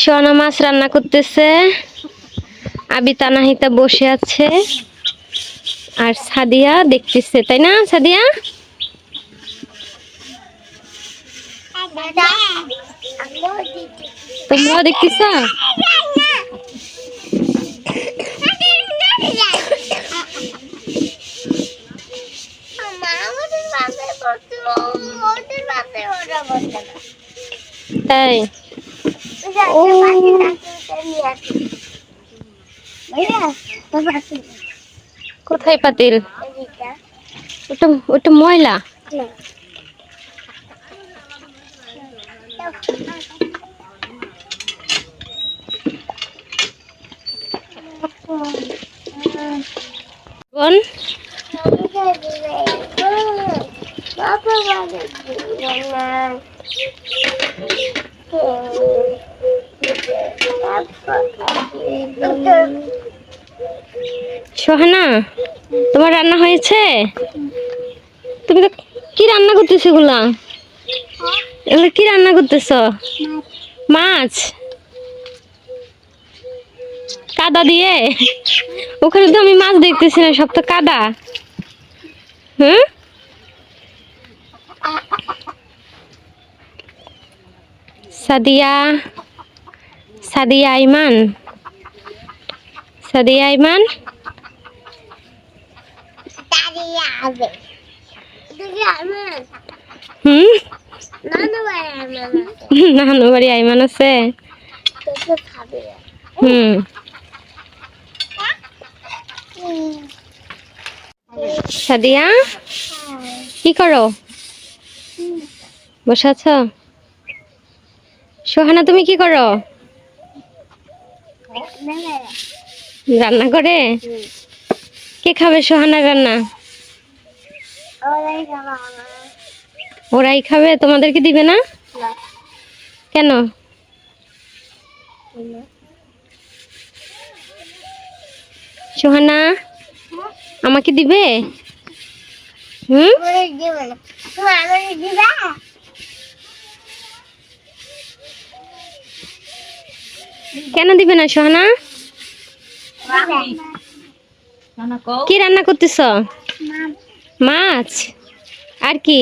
সোহানা মাছ রান্না করতেছে। আবি তানাহিতা বসে আছে। আর সাদিয়া দেখতেছে, তাই না সাদিয়া? তোমরাও তাই। কোথায় পাতিল? ওটা ময়লা? বোন? সোহানা, তোমার রান্না হয়েছে? তুমি তো কি রান্না করতেছো এগুলা? এগুলো কি রান্না করতেছ? মাছ? কাদা দিয়ে? ওখানে তো আমি মাছ দেখতেছি না, সব তো কাদা। হুম? সাদিয়া সাদিয়া আইমান সাদিয়া আইমান হুম? নানু বাড়ি আইমান আছে? হুম। সাদিয়া কি করো? বসে আছো? সোহানা, তুমি কি করো? রান্না করে? কে খাবে সোহানা রান্না? ওরাই খাবে, তোমাদেরকে দিবে না? কেন? সোহানা, আমাকে দিবে? হুম? কেন দিবে না সোহানা? কি রান্না করতেছ? মাছ। আর কি?